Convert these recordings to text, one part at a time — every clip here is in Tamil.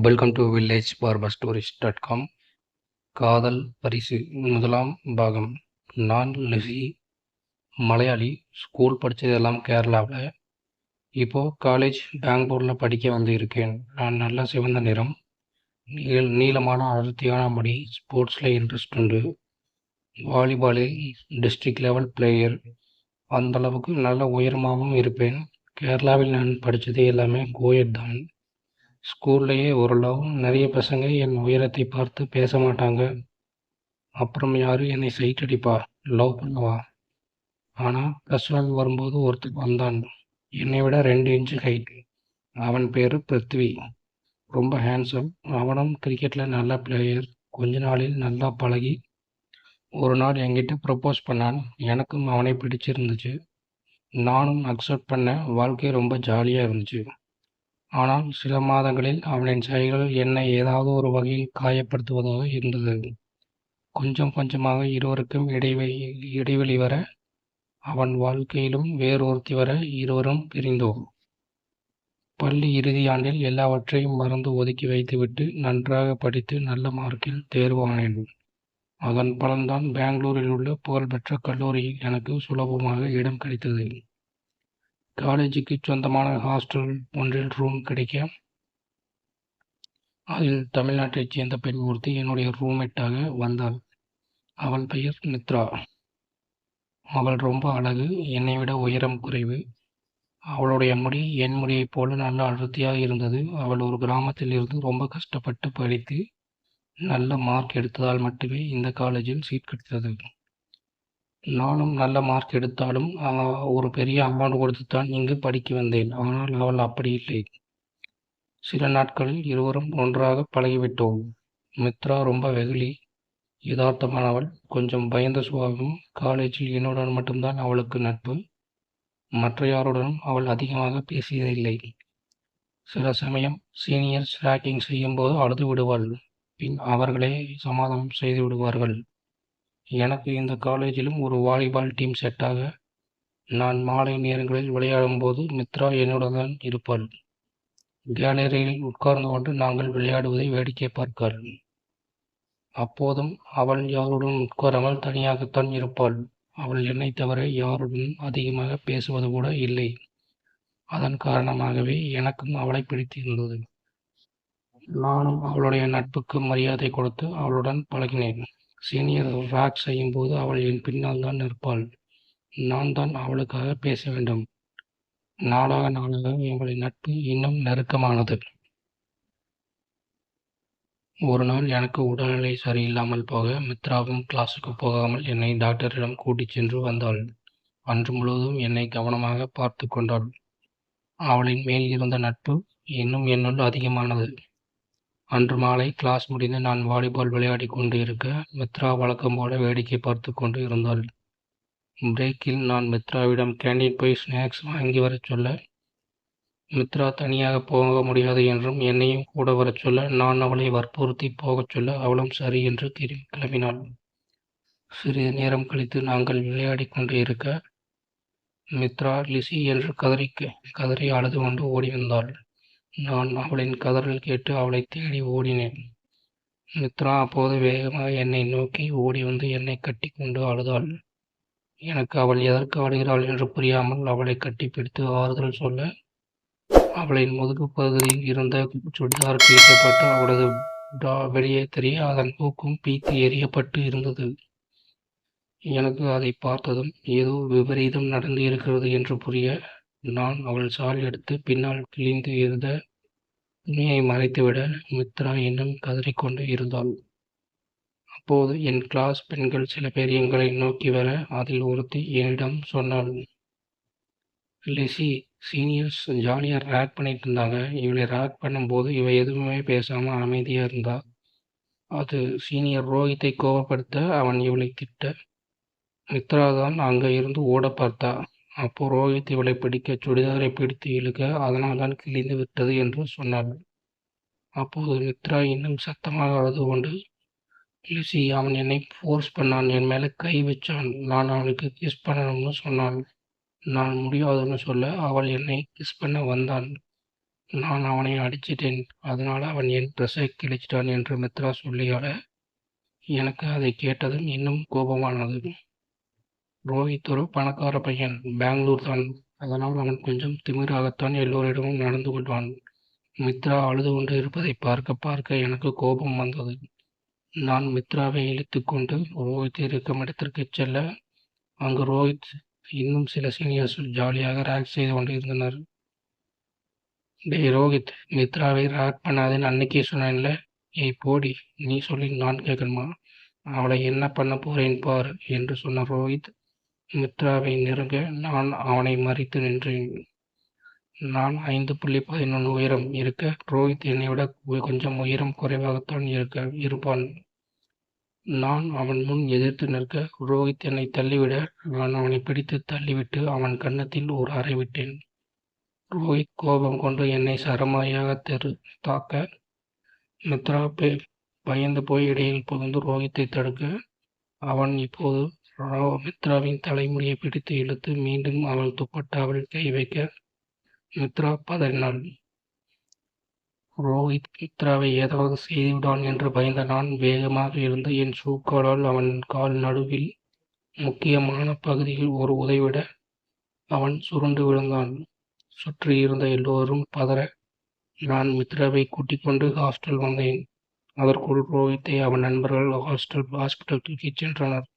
Welcome to village barber stories dot com காதல் பரிசு முதலாம் பாகம். நான் லிசி மலையாளி. ஸ்கூல் படித்ததெல்லாம் கேரளாவில். இப்போது காலேஜ் பெங்களூரில் படிக்க வந்து இருக்கேன். நான் நல்ல சிவந்த நிறம். நீள் நீளமான அடர்த்தியான முடி. ஸ்போர்ட்ஸில் இன்ட்ரெஸ்ட் உண்டு. வாலிபாலில் டிஸ்ட்ரிக்ட் லெவல் பிளேயர் அந்தளவுக்கு நல்ல உயரமாகவும் இருப்பேன். கேரளாவில் நான் படித்தது எல்லாமே கோயட் தான். ஸ்கூல்லையே ஓரளவு நிறைய பசங்க என் உயரத்தை பார்த்து பேச மாட்டாங்க. அப்புறம் யாரும் என்னை சைட் அடிப்பா லவ் பண்ணுவா? ஆனால் ப்ளஸ் ஒன் வரும்போது ஒருத்தர் வந்தான். என்னை விட ரெண்டு இன்ச்சு ஹைட் அவன் பேர் பிருத்வி. ரொம்ப ஹேண்ட்ஸம் அவனும் கிரிக்கெட்டில் நல்ல பிளேயர் கொஞ்ச நாளில் நல்லா பழகி ஒரு நாள் என்கிட்ட ப்ரப்போஸ் பண்ணான். எனக்கும் அவனை பிடிச்சிருந்துச்சு. நானும் அக்செப்ட் பண்ண வாழ்க்கை ரொம்ப ஜாலியாக இருந்துச்சு. ஆனால் சில மாதங்களில் அவனின் செயல்கள் என்னை ஏதாவது ஒரு வகையில் காயப்படுத்துவதாக இருந்தது. கொஞ்சம் கொஞ்சமாக இருவருக்கும் இடைவெளி இடைவெளி வர அவன் வாழ்க்கையிலும் வேறொருத்தி வர இருவரும் பிரிந்தோம். பள்ளி இறுதியாண்டில் எல்லாவற்றையும் மறந்து ஒதுக்கி வைத்துவிட்டு நன்றாக படித்து நல்ல மார்க்கில் தேர்வானேன். அதன் பலன்தான் பெங்களூரில் உள்ள புகழ்பெற்ற கல்லூரியில் எனக்கு சுலபமாக இடம் கிடைத்தது. காலேஜுக்கு சொந்தமான ஹாஸ்டல் ஒன்றில் ரூம் கிடைக்க அதில் தமிழ்நாட்டைச் சேர்ந்த பெண் ஒருத்தி என்னுடைய ரூம்மேட்டாக வந்தாள். அவள் பெயர் மித்ரா. அவள் ரொம்ப அழகு என்னை விட உயரம் குறைவு. அவளுடைய முடி என் முடியைப் போல நல்ல அடர்த்தியாக இருந்தது. அவள் ஒரு கிராமத்தில் இருந்து ரொம்ப கஷ்டப்பட்டு படித்து நல்ல மார்க் எடுத்ததால் மட்டுமே இந்த காலேஜில் சீட் கிடைத்தது நானும் நல்ல மார்க் எடுத்தாலும் ஒரு பெரிய அமௌண்ட் கொடுத்துத்தான் இங்கு படிக்க வந்தேன். ஆனால் அவள் அப்படி இல்லை. சில நாட்களில் இருவரும் ஒன்றாக பழகிவிட்டோம். மித்ரா ரொம்ப வெகுளி யதார்த்தமானவள். கொஞ்சம் பயந்த சுபாவம் காலேஜில் என்னுடன் மட்டும்தான் அவளுக்கு நட்பு. மற்ற யாருடனும் அவள் அதிகமாக பேசியதில்லை. சில சமயம் சீனியர்ஸ் ரேக்கிங் செய்யும்போது அழுது விடுவாள். பின் அவர்களே சமாதானம் செய்து விடுவார்கள். எனக்கு இந்த காலேஜிலும் ஒரு வாலிபால் டீம் செட்டாக. நான் மாலை நேரங்களில் விளையாடும்போது மித்ரா என்னுடன் தான் இருப்பாள். கேலரியில் உட்கார்ந்து கொண்டு நாங்கள் விளையாடுவதை வேடிக்கை பார்க்காள் அப்போதும் அவள் யாருடன் உட்காராமல் தனியாகத்தான் இருப்பாள். அவள் என்னை தவிர யாருடன் அதிகமாக பேசுவது கூட இல்லை. அதன் காரணமாகவே எனக்கும் அவளை பிடித்திருந்தது. நானும் அவளுடைய நட்புக்கு மரியாதை கொடுத்து அவளுடன் பழகினேன். சீனியர் ராக் செய்யும்போது அவள் என் பின்னால் தான் நிற்பாள். நான் தான் அவளுக்காக பேச வேண்டும். நாளாக நாளாக எங்களின் நட்பு இன்னும் நெருக்கமானது. ஒரு நாள் எனக்கு உடல்நிலை சரியில்லாமல் போக மித்ராவும் கிளாஸுக்கு போகாமல் என்னை டாக்டரிடம் கூட்டிச் சென்று வந்தாள். அன்று முழுவதும் என்னை கவனமாக பார்த்து கொண்டாள். அவளின் மேல் இருந்த நட்பு இன்னும் என்னுள் அதிகமானது. அன்று மாலை கிளாஸ் முடிந்து நான் வாலிபால் விளையாடி கொண்டு இருக்க மித்ரா வழக்கம் போல வேடிக்கை பார்த்து கொண்டு இருந்தாள். பிரேக்கில் நான் மித்ராவிடம் கேண்டீன் போய் ஸ்நாக்ஸ் வாங்கி வரச் சொல்ல மித்ரா தனியாக போக முடியாது என்றும் என்னையும் கூட வரச் சொல்ல நான் அவளை வற்புறுத்தி போகச் சொல்ல அவளும் சரி என்று திரும்பி கிளம்பினாள். சிறிது நேரம் கழித்து நாங்கள் விளையாடி கொண்டு இருக்க மித்ரா லிசி என்று கதறி கதறி அழுது கொண்டு ஓடி வந்தாள். நான் அவளின் கதறல் கேட்டு அவளை தேடி ஓடினேன். மித்ரா அப்போது வேகமாக என்னை நோக்கி ஓடி வந்து என்னை கட்டி கொண்டு அழுதாள். எனக்கு அவள் எதற்கு அழுகிறாள் என்று புரியாமல் அவளை கட்டி பிடித்து ஆறுதல் சொல்ல அவளின் முதுகு பகுதியில் இருந்த சுடிதார் பீட்டப்பட்டு அவளது வெளியே தெரிய அதன் மூக்கும் பீத்து எரியப்பட்டு இருந்தது. எனக்கு அதை பார்த்ததும் ஏதோ விபரீதம் நடந்து இருக்கிறது என்று புரிய நான் அவள் சால் எடுத்து பின்னால் கிழிந்து இருந்த உண்மையை மறைத்துவிட மித்ரா இன்னும் கதறிக்கொண்டு இருந்தாள். அப்போது என் கிளாஸ் பெண்கள் சில பேர் எங்களை நோக்கி வர அதில் ஒருத்தி என்னிடம் சொன்னாள். லிசி சீனியர்ஸ் ஜாலியாக ரேக் பண்ணிட்டு இருந்தாங்க. இவளை ரேக் பண்ணும்போது இவ எதுவுமே பேசாமல் அமைதியாக இருந்தா. அது சீனியர் ரோஹித்தை கோபப்படுத்த அவன் இவளை திட்ட. மித்ரா தான் அங்கே இருந்து ஓட பார்த்தா. அப்போ ரோஹித் இவளை பிடிக்க சுடிதாரை பிடித்து இழுக்க அதனால் தான் கிழிந்து விட்டது என்று சொன்னாள் அப்போது மித்ரா இன்னும் சத்தமாக அழுது கொண்டு லூசி அவன் என்னை ஃபோர்ஸ் பண்ணான். என் மேலே கை வச்சான். நான் அவனுக்கு கிஸ் பண்ணணும்னு சொன்னான். நான் முடியாதுன்னு சொல்ல அவள் என்னை கிஸ் பண்ண வந்தான். நான் அவனை அடிச்சிட்டேன். அதனால் அவன் என் ட்ரெஸ்ஸை கிழிச்சிட்டான் என்று மித்ரா சொல்லியால எனக்கு அதை கேட்டதும் இன்னும் கோபமானது. ரோஹித் ஒரு பணக்கார பையன். பெங்களூர் தான். அதனால் அவன் கொஞ்சம் திமிராகத்தான் எல்லோரிடமும் நடந்து கொள்வான். மித்ரா அழுது கொண்டு இருப்பதை பார்க்க பார்க்க எனக்கு கோபம் வந்தது. நான் மித்ராவை இழுத்து கொண்டு ரோஹித் இருக்கும் இடத்திற்கு செல்ல அங்கு ரோஹித் இன்னும் சில சீனியர்ஸ் ஜாலியாக ரேக் செய்து கொண்டு இருந்தனர் டேய் ரோஹித் மித்ராவை ரேக் பண்ணாதேன்னு அன்னைக்கே சொன்னேன்ல. ஏய் போடி நீ சொல்லி நான் கேட்கணுமா அவளை என்ன பண்ண போறேன் பார் என்று சொன்ன ரோஹித் மித்ராவை நெருங்க நான் அவனை மறித்து நின்றேன். நான் ஐந்து புள்ளி பதினொன்று உயரம் இருக்க ரோஹித் என்னை விட கொஞ்சம் உயரம் குறைவாகத்தான் இருக்க இருப்பான். நான் அவன் முன் எதிர்த்து நிற்க ரோஹித் என்னை தள்ளிவிட நான் அவனை பிடித்து தள்ளிவிட்டு அவன் கன்னத்தில் ஒரு அறை விட்டேன். ரோஹித் கோபம் கொண்டு என்னை சரமாரியாக தெரு தாக்க மித்ரா பயந்து போய் இடையில் புகுந்து ரோஹித்தை தடுக்க அவன் இப்போது மித்ராவின் தலைமுடியை பிடித்து இழுத்து மீண்டும் அவள் துப்பட்டாவில் கை வைக்க மித்ரா பதறினாள். ரோஹித் மித்ராவை ஏதாவது செய்துவிடான் என்று பயந்த நான் வேகமாக இருந்த என் ஷூக்காலால் அவன் கால் நடுவில் முக்கியமான பகுதியில் ஒரு உதைவிட அவன் சுருண்டு விழுந்தான். சுற்றி இருந்த எல்லோரும் பதற நான் மித்ராவை கூட்டிக் கொண்டு ஹாஸ்டல் வந்தேன். அதற்குள் ரோஹித்தை அவன் நண்பர்கள் ஹாஸ்டல் ஹாஸ்பிட்டல் தூக்கிச் சென்றனர்.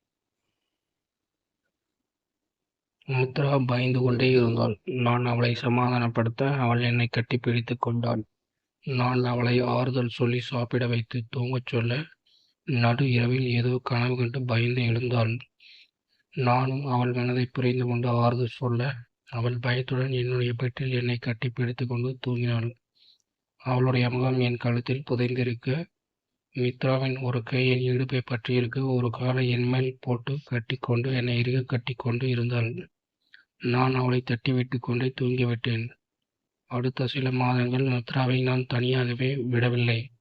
மித்ரா பயந்து கொண்டே இருந்தாள். நான் அவளை சமாதானப்படுத்த அவள் என்னை கட்டி பிடித்து கொண்டாள். நான் அவளை ஆறுதல் சொல்லி சாப்பிட வைத்து தூங்கச் சொல்ல நடு இரவில் ஏதோ கனவு கண்டு பயந்து எழுந்தாள். நானும் அவள் மனதை புரிந்து கொண்டு ஆறுதல் சொல்ல அவள் பயத்துடன் என்னுடைய பெட்டில் என்னை கட்டி பிடித்து கொண்டு தூங்கினாள். அவளுடைய முகம் என் கழுத்தில் புதைந்திருக்க மித்ராவின் ஒரு கை என் இடுப்பை பற்றியிருக்க ஒரு காலை என் மேல் போட்டு கட்டிக்கொண்டு என்னை இறுக கட்டிக்கொண்டு இருந்தாள். நான் அவளை தட்டிவிட்டு கொண்டே தூங்கிவிட்டேன். அடுத்த சில மாதங்கள் மித்ராவை நான் தனியாகவே விடவில்லை.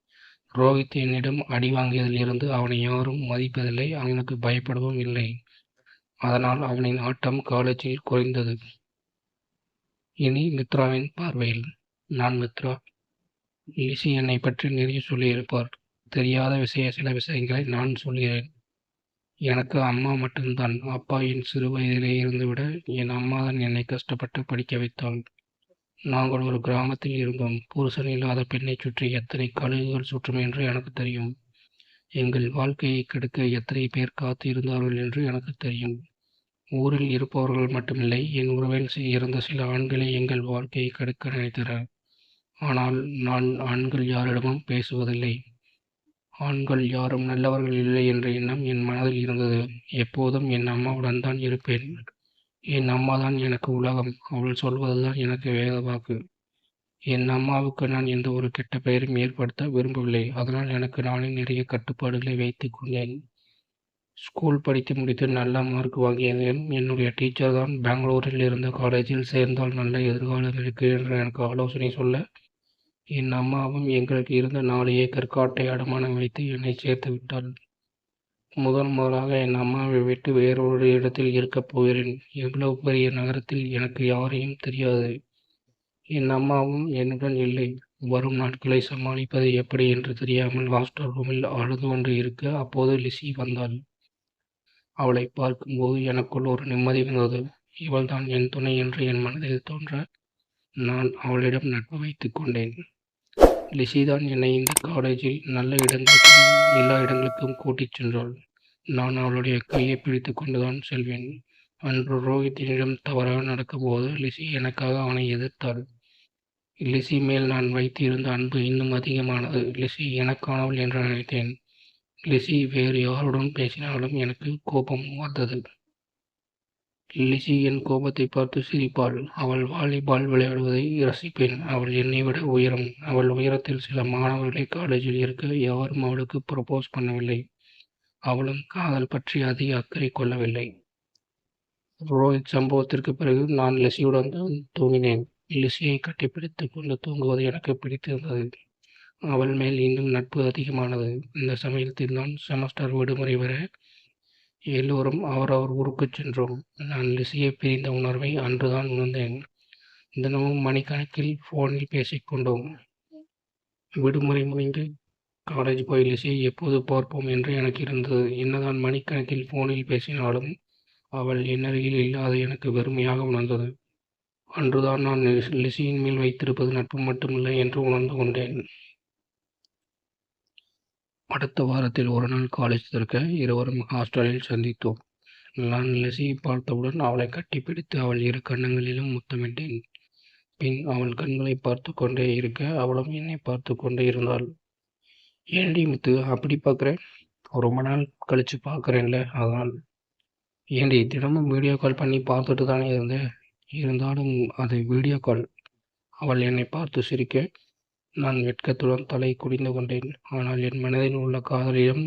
ரோஹித் என்னிடம் அடி வாங்கியதில் இருந்து அவனை யாரும் மதிப்பதில்லை அவனுக்கு பயப்படவும் இல்லை. அதனால் அவனின் ஆட்டம் காலேஜில் குறைந்தது. இனி மித்ராவின் பார்வையில். நான் மித்ரா. லிசி என்னை பற்றி நிறைய சொல்லியிருப்பார். தெரியாத விஷய சில விஷயங்களை நான் சொல்கிறேன். எனக்கு அம்மா மட்டும்தான். அப்பா என் சிறு வயதிலே இருந்துவிட என் அம்மா தான் என்னை கஷ்டப்பட்டு படிக்க வைத்தாள். நாங்கள் ஒரு கிராமத்தில் இருந்தோம். புருஷன் இல்லாத பெண்ணை சுற்றி எத்தனை கழுகுகள் சுற்றும் என்று எனக்கு தெரியும். எங்கள் வாழ்க்கையை கெடுக்க எத்தனை பேர் காத்து இருந்தார்கள் என்று எனக்கு தெரியும். ஊரில் இருப்பவர்கள் மட்டுமில்லை என் உறவில் இருந்த சில ஆண்களே எங்கள் வாழ்க்கையை கெடுக்க நினைத்தனர். ஆனால் நான் ஆண்கள் யாரிடமும் பேசுவதில்லை. ஆண்கள் யாரும் நல்லவர்கள் இல்லை என்ற எண்ணம் என் மனதில் இருந்தது. எப்போதும் என் அம்மாவுடன் தான் இருப்பேன். என் அம்மா தான் எனக்கு உலகம். அவள் சொல்வதுதான் எனக்கு வேத வாக்கு. என் அம்மாவுக்கு நான் எந்த ஒரு கெட்ட பெயரும் ஏற்படுத்த விரும்பவில்லை. அதனால் எனக்கு நானே நிறைய கட்டுப்பாடுகளை வைத்து கொண்டேன். ஸ்கூல் படித்து முடித்து நல்ல மார்க் வாங்கியதும் என்னுடைய டீச்சர் தான் பெங்களூரில் இருந்த காலேஜில் சேர்ந்தால் நல்ல எதிர்காலம் இருக்கு என்று எனக்கு ஆலோசனை சொல்ல என் அம்மாவும் எங்களுக்கு இருந்த நாலு ஏக்கர் காட்டை அடமானம் வைத்து என்னை சேர்த்து விட்டாள். முதல் முதலாக என் அம்மாவை விட்டு வேறொரு இடத்தில் இருக்கப் போகிறேன். இவ்வளவு பெரிய நகரத்தில் எனக்கு யாரையும் தெரியாது. என் அம்மாவும் என்னுடன் இல்லை. வரும் நாட்களை சமாளிப்பது எப்படி என்று தெரியாமல் ஹாஸ்டல் ரூமில் அழுது கொண்டு இருக்க அப்போது லிசி வந்தாள். அவளை பார்க்கும்போது எனக்குள் ஒரு நிம்மதி வந்தது. இவள்தான் என் துணை என்று என் மனதில் தோன்ற நான் அவளிடம் நட்பு வைத்துக் கொண்டேன். லிசிதான் என்னை இந்த காலேஜில் நல்ல இடங்களுக்கும் எல்லா இடங்களுக்கும் கூட்டிச் சென்றாள். நான் அவளுடைய கையை பிடித்து கொண்டுதான் செல்வேன். அன்று ரோஹித்தினிடம் தவறாக நடக்கும்போது லிசி எனக்காக அவனை எதிர்த்தாள். லிசி மேல் நான் வைத்திருந்த அன்பு இன்னும் அதிகமானது. லிசி எனக்கானவள் என்று நினைத்தேன். லிசி வேறு யாருடன் பேசினாலும் எனக்கு கோபம் வந்தது. லிசி என் கோபத்தை பார்த்து சிரிப்பாள். அவள் வாலிபால் விளையாடுவதை ரசிப்பேன். அவள் என்னை விட உயரம். அவள் உயரத்தில் சில மாணவர்களை காலேஜில் இருக்க யாரும் அவளுக்கு ப்ரப்போஸ் பண்ணவில்லை. அவளும் காதல் பற்றி அதிக அக்கறை கொள்ளவில்லை. ரோஹித் சம்பவத்திற்கு பிறகு நான் லெசியுடன் தான் தூங்கினேன். லிசியை கட்டிப்பிடித்துக் கொண்டு தூங்குவது எனக்கு பிடித்திருந்தது. அவள் மேல் இன்னும் நட்பு அதிகமானது. இந்த சமயத்தில் தான் செமஸ்டர் விடுமுறை வர எல்லோரும் அவரவர் ஊருக்குச் சென்றோம் நான் லிசியை பிரிந்த உணர்வை அன்றுதான் உணர்ந்தேன் தினமும் மணிக்கணக்கில் ஃபோனில் பேசிக்கொண்டோம் விடுமுறை முடிந்து காலேஜ் போய் லிசியை எப்போது பார்ப்போம் என்று எனக்கு இருந்தது. என்னதான் மணிக்கணக்கில் ஃபோனில் பேசினாலும் அவள் என்னருகில் இல்லாது எனக்கு வெறுமையாக உணர்ந்தது. அன்றுதான் நான் லிசியின் மேல் வைத்திருப்பது நட்பு மட்டுமில்லை என்று உணர்ந்து கொண்டேன். அடுத்த வாரத்தில் ஒரு நாள் காலேஜ் திறக்க இருவரும் ஹாஸ்டலில் சந்தித்தோம். நான் லெசியை பார்த்தவுடன் அவளை கட்டிப்பிடித்து அவள் இரு கண்ணங்களிலும் முத்தமிட்டேன். பின் அவள் கண்களை பார்த்து கொண்டே இருக்க அவளும் என்னை பார்த்து கொண்டே இருந்தாள். ஏன்டி முத்து அப்படி பார்க்குறேன் ரொம்ப நாள் கழித்து பார்க்குறேன்ல அதான். ஏன்டி தினமும் வீடியோ கால் பண்ணி பார்த்துட்டு தானே இருந்தேன் இருந்தாலும் அது வீடியோ கால். அவள் என்னை பார்த்து சிரிக்க நான் வெட்கத்துடன் தலை குடிந்து கொண்டேன். ஆனால் என் மனதில் உள்ள காதலிடம்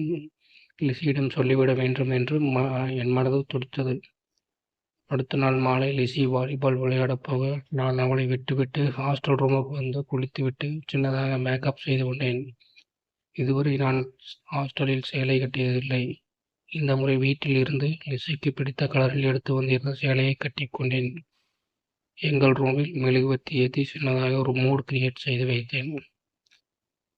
லிஸியிடம் சொல்லிவிட வேண்டும் என்று ம என் மனது துடித்தது. அடுத்த நாள் மாலை லிசி வாலிபால் விளையாடப் போக நான் அவளை விட்டுவிட்டு ஹாஸ்டல் ரூமுக்கு வந்து குளித்துவிட்டு சின்னதாக மேக்கப் செய்து கொண்டேன். இதுவரை நான் ஹாஸ்டலில் சேலை கட்டியதில்லை. இந்த முறை வீட்டில் இருந்து லிசிக்கு பிடித்த கலரில் எடுத்து வந்திருந்த சேலையை கட்டிக் கொண்டேன். எங்கள் ரூமில் மெழுகுவர்த்தி ஏற்றி சின்னதாக ஒரு மூட் கிரியேட் செய்து வைத்தேன்.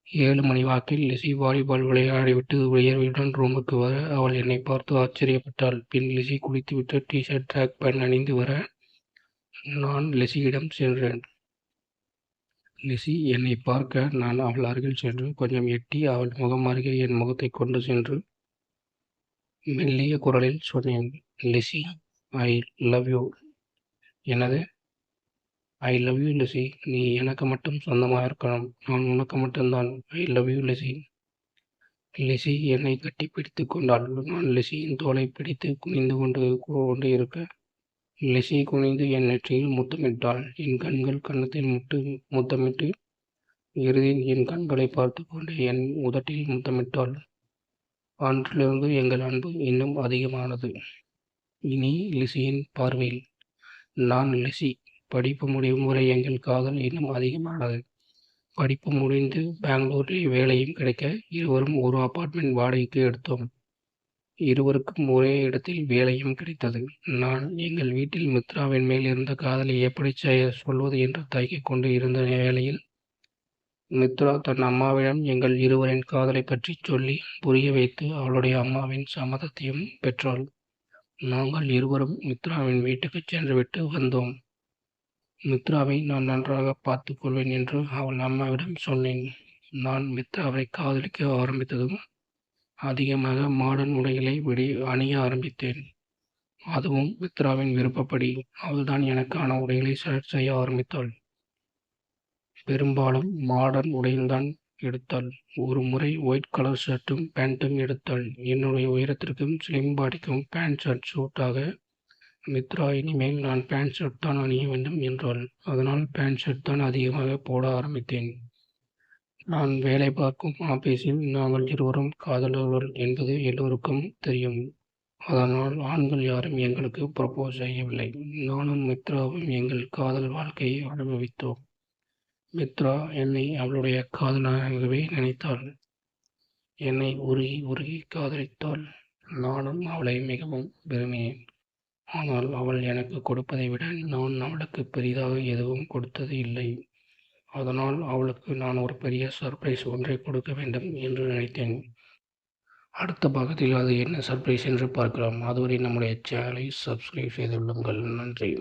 ஏழு மணி வாக்கில் லிசி வாலிபால் விளையாடிவிட்டு உயர்வியுடன் ரூமுக்கு வர அவள் என்னை பார்த்து ஆச்சரியப்பட்டாள். பின் லிஸி குளித்துவிட்டு டி-ஷர்ட், ட்ராக் பேண்ட் அணிந்து வர நான் லிசியிடம் சென்றேன். லிசி என்னை பார்க்க நான் அவள் அருகில் சென்று கொஞ்சம் எட்டி அவள் முகம் அருகே என் முகத்தை கொண்டு சென்று மெல்லிய குரலில் சொன்னேன். Lizzie I love you. எனது ஐ லவ் யூ லிஸி. நீ எனக்கு மட்டும் சொந்தமாக இருக்கணும். நான் உனக்கு மட்டும்தான். I love you Lizzie. Lizzie என்னை கட்டி பிடித்து கொண்டாள். நான் லெசியின் தோலை பிடித்து குனிந்து கொண்டு கொண்டு இருக்க லெசி குனிந்து என் நெற்றியில் முத்தமிட்டாள். என் கண்கள் கன்னத்தில் முத்தமிட்டு இறுதியில் என் கண்களைப் பார்த்து கொண்டு என் உதட்டில் முத்தமிட்டாள். அன்றிலிருந்து எங்கள் அன்பு இன்னும் அதிகமானது. இனி லிசியின் பார்வையில் நான் லிசி படிப்பு முடியும் வரை எங்கள் காதல் இன்னும் அதிகமானது. படிப்பு முடிந்து பெங்களூரில் வேலையும் கிடைக்க இருவரும் ஒரு அபார்ட்மெண்ட் வாடகைக்கு எடுத்தோம். இருவருக்கும் ஒரே இடத்தில் வேலையும் கிடைத்தது. நான் எங்கள் வீட்டில் மித்ராவின் மேல் இருந்த காதலை எப்படிச் சொல்வது என்று தயக்கிக் கொண்டு இருந்த வேளையில் மித்ரா தன் அம்மாவிடம் எங்கள் இருவரின் காதலைப் பற்றி சொல்லி புரிய வைத்து அவளுடைய அம்மாவின் சம்மதத்தையும் பெற்றாள். நாங்கள் இருவரும் மித்ராவின் வீட்டுக்கு சென்றுவிட்டு வந்தோம். மித்ராவை நான் நன்றாக பார்த்துக் கொள்வேன் என்று அவள் அம்மாவிடம் சொன்னேன். நான் மித்ராவை காதலிக்க ஆரம்பித்ததும் அதிகமாக மாடர்ன் உடைகளை அணிய ஆரம்பித்தேன். அதுவும் மித்ராவின் விருப்பப்படி. அவள்தான் எனக்கான உடைகளை செலக்ட் செய்ய ஆரம்பித்தாள். பெரும்பாலும் மாடர்ன் உடையில்தான் எடுத்தாள். ஒரு முறை ஒயிட் கலர் ஷர்ட்டும் பேண்ட்டும் எடுத்தாள். என்னுடைய உயரத்திற்கும் ஸ்லிம் பாடிக்கும் பேண்ட் ஷர்ட் சூட்டாக மித்ரா இனிமேல் நான் பேண்ட் ஷர்ட் தான் அணிய வேண்டும் என்றாள். அதனால் பேண்ட் ஷர்ட் தான் அதிகமாக போட ஆரம்பித்தேன். நான் வேலை பார்க்கும் ஆபீஸில் நாங்கள் இருவரும் காதலர்கள் என்பது எல்லோருக்கும் தெரியும். அதனால் ஆண்கள் யாரும் எங்களுக்கு ப்ரப்போஸ் செய்யவில்லை. நானும் மித்ராவும் எங்கள் காதல் வாழ்க்கையை அனுபவித்தோம். மித்ரா என்னை அவளுடைய காதலாகவே நினைத்தாள். என்னை உருகி உருகி காதலித்தாள். நானும் அவளை மிகவும் விரும்பினேன். ஆனால் அவள் எனக்கு கொடுப்பதை விட நான் அவளுக்கு பெரிதாக எதுவும் கொடுத்தது இல்லை. அதனால் அவளுக்கு நான் ஒரு பெரிய சர்ப்ரைஸ் ஒன்றை கொடுக்க வேண்டும் என்று நினைத்தேன். அடுத்த பாகத்தில் அது என்ன சர்ப்ரைஸ் என்று பார்க்கலாம். அதுவரை நம்முடைய சேனலை சப்ஸ்கிரைப் செய்துள்ளுங்கள் நன்றி.